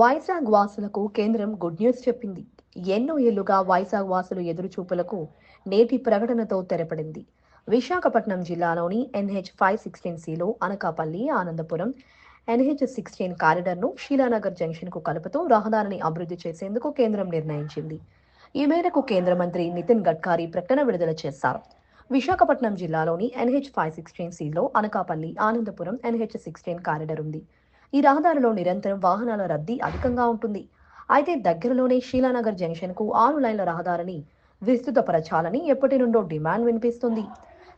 వైజాగ్ వాసులకు కేంద్రం good news చెప్పింది. ఎన్నో ఏళ్ళుగా వైజాగ్ వాసులు ఎదురుచూపులకు నేటి ప్రకటనతో తెరపడింది. విశాఖపట్నం జిల్లాలోని ఎన్హెచ్ ఫైవ్ సిక్స్టీన్ సిలో అనకాపల్లి ఆనందపురం ఎన్హెచ్ సిక్స్టీన్ కారిడార్ను షీలానగర్ జంక్షన్కు కలుపుతూ రహదారిని అభివృద్ధి చేసేందుకు కేంద్రం నిర్ణయించింది. ఈ మేరకు కేంద్ర మంత్రి నితిన్ గడ్కరీ ప్రకటన విడుదల చేశారు. విశాఖపట్నం జిల్లాలోని ఎన్హెచ్ ఫైవ్ సిక్స్టీన్ సిలో Anakapalli Anandapuram N H sixteen corridor ఉంది. ఈ రహదారిలో నిరంతరం వాహనాల రద్దీ అధికంగా ఉంటుంది. అయితే దగ్గరలోనే షీలానగర్ జంక్షన్కు ఆరు లైన్ల రహదారిని విస్తృతపరచాలని ఎప్పటి నుండో డిమాండ్ వినిపిస్తుంది.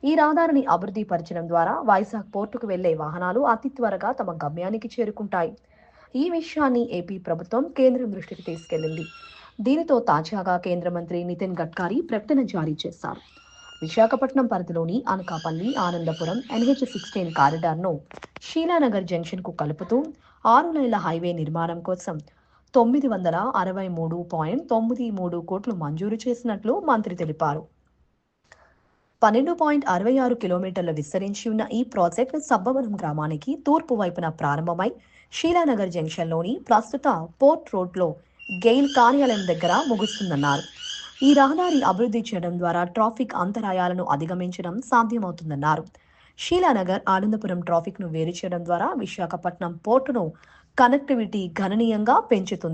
ఈ రహదారిని అభివృద్ధి పరచడం ద్వారా వైజాగ్ పోర్టుకు వెళ్ళే వాహనాలు అతి త్వరగా తమ గమ్యానికి చేరుకుంటాయి. ఈ విషయాన్ని ఏపీ ప్రభుత్వం కేంద్రం దృష్టికి తీసుకెళ్ళింది దీనితో తాజాగా కేంద్ర మంత్రి నితిన్ గడ్కరీ ప్రకటన జారీ చేశారు. విశాఖపట్నం పరిధిలోని అనకాపల్లి ఆనందపురం ఎన్హెచ్ సిక్స్టీన్ కారిడార్ను షీలానగర్ జంక్షన్కు కలుపుతూ ఆరు లైన్ల హైవే నిర్మాణం కోసం తొమ్మిది వందల అరవై మూడు పాయింట్ తొమ్మిది మూడు కోట్లు మంజూరు చేసినట్లు మంత్రి తెలిపారు. పన్నెండు పాయింట్ అరవై ఆరు కిలోమీటర్ల విస్తరించి ఉన్న ఈ ప్రాజెక్ట్ సబ్బవరం గ్రామానికి తూర్పు వైపున ప్రారంభమై షీలానగర్ జంక్షన్లోని ప్రస్తుత పోర్ట్ రోడ్లో గెయిల్ కార్యాలయం దగ్గర ముగుస్తుందన్నారు. ఈ రహదారి అభివృద్ధి చేయడం ద్వారా ట్రాఫిక్ అంతరాయాలను అధిగమించడం సాధ్యమవుతుందన్నారు. షీలానగర్ ఆనందపురం ట్రాఫిక్ను వేరు చేయడం ద్వారా విశాఖపట్నం పోర్టును కనెక్టివిటీ గణనీయంగా పెంచుతుంది.